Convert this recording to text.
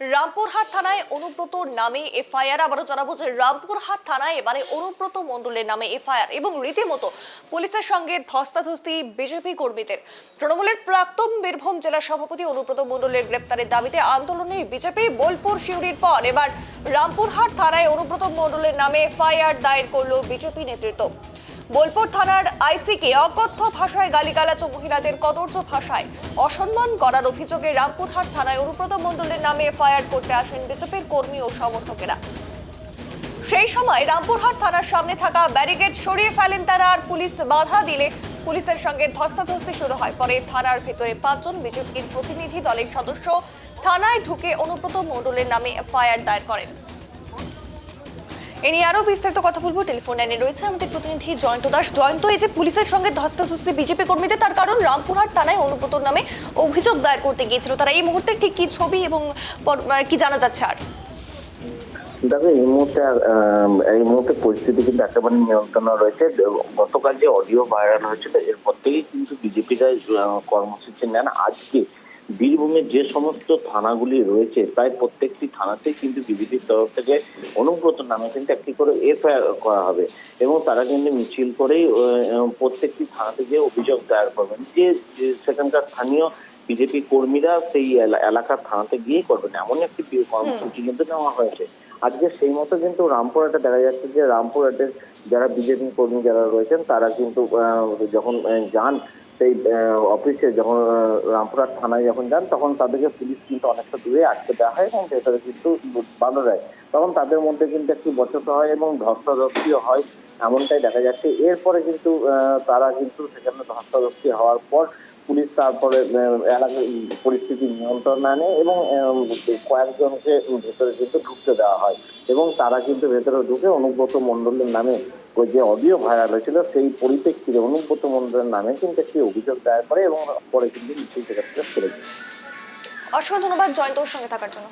রামপুরহাট থানায় অনুব্রত নামে এফআইআর। আবারও জানাব যে রামপুরহাট থানায় এবারে অনুব্রত মণ্ডলের নামে এফআইআর এবং রীতিমতো পুলিশের সঙ্গে ধস্তাধস্তি বিজেপি কর্মীদের। তৃণমূলের প্রাক্তন বীরভূম জেলা সভাপতি অনুব্রত মণ্ডলের গ্রেপ্তারের দাবিতে আন্দোলনে বিজেপি বোলপুর শিউরির পর এবার রামপুরহাট থানায় অনুব্রত মণ্ডলের নামে এফআইআর দায়ের করল বিজেপি নেতৃত্ব। বোলপুর থানার আইসিকে অকথ্য ভাষায় গালিগালাজ ও মহিলাদের কদর্য ভাষায় অসম্মান করার অভিযোগে রামপুরহাট থানায় অনুব্রত মণ্ডলের নামে এফআইআর করতে আসেন বিজেপির কর্মী ও সমর্থকেরা। সেই সময় রামপুরহাট থানার সামনে থাকা ব্যারিকেড সরিয়ে ফেলেন তারা আর পুলিশ বাধা দিলে পুলিশের সঙ্গে ধস্তাধস্তি শুরু হয়। পরে থানার ভেতরে পাঁচজন বিজেপির প্রতিনিধি দলের সদস্য থানায় ঢুকে অনুব্রত মণ্ডলের নামে এফআইআর দায়ের করেন। এ নিয়ে আরও বিস্তারিত কথা বলব। টেলিফোন লাইনে রয়েছে আমাদের প্রতিনিধি জয়ন্ত দাস। জয়ন্ত এই যে পুলিশের সঙ্গে ধস্তাধস্তি বিজেপি কর্মীদের তার কারণ রামপুরহাট থানায় অনুব্রতর নামে অভিযোগ দায়ের করতে গিয়েছিল। তারা এই মুহূর্তে ঠিক কি ছবি এবং আহ, কি জানা যাচ্ছে আর? দেখো এই মুহূর্তে এই মুহূর্তে পরিস্থিতি কিন্তু একেবারে নিয়ন্ত্রণে রয়েছে। গতকাল যে অডিও ভাইরাল হয়েছিল এরপর থেকেই কিন্তু বিজেপিরা কর্মসূচি নেন। আজকে বীরভূমের যে সমস্ত থানাগুলি রয়েছে, প্রায় প্রত্যেকটি থানাতেই কিন্তু বিজেপির তরফ থেকে অনুব্রত নামে কিন্তু একটি করে এফআইআর করা হবে এবং তারা কিন্তু মিছিল করেই প্রত্যেকটি থানাতে গিয়ে অভিযোগ দায়ের করবেন, যে যে সেখানকার স্থানীয় বিজেপি কর্মীরা সেই এলা- এলাকার থানাতে গিয়ে করবেন। এমন একটি কর্মসূচি কিন্তু নেওয়া হয়েছে। আজকে সেই মতো কিন্তু রামপুরহাটে দেখা যাচ্ছে যে রামপুরহাটের যারা বিজেপি কর্মী যারা রয়েছেন, তারা কিন্তু যখন যান সেই অফিসে যখন রামপুরহাট থানায় যখন যান, তখন তাদেরকে পুলিশ কিন্তু অনেকটা দূরে আটকে দেওয়া হয় এবং ভেতরে কিন্তু বাধা দেয়। তখন তাদের মধ্যে কিন্তু একটি বছর হয় এবং ধস্তাধস্তিও হয়, এমনটাই দেখা যাচ্ছে। এরপরে কিন্তু তারা কিন্তু সেখানে ধস্তাধস্তি হওয়ার পর পুলিশ তারপরে এলাকার পরিস্থিতি নিয়ন্ত্রণ আনে এবং কয়েকজনকে ভেতরে কিন্তু ঢুকতে দেওয়া হয় এবং তারা কিন্তু ভেতরে ঢুকে অনুব্রত মণ্ডলের নামে ওই যে অডিও ভাইরাল হয়েছিল, সেই পরিপ্রেক্ষিতে অনুব্রত মণ্ডলের নামে কিন্তু একটি অভিযোগ দায়ের করে এবং পরে কিন্তু মিছিল থেকে অসংখ্য ধন্যবাদ জয়ন্তর সঙ্গে থাকার জন্য।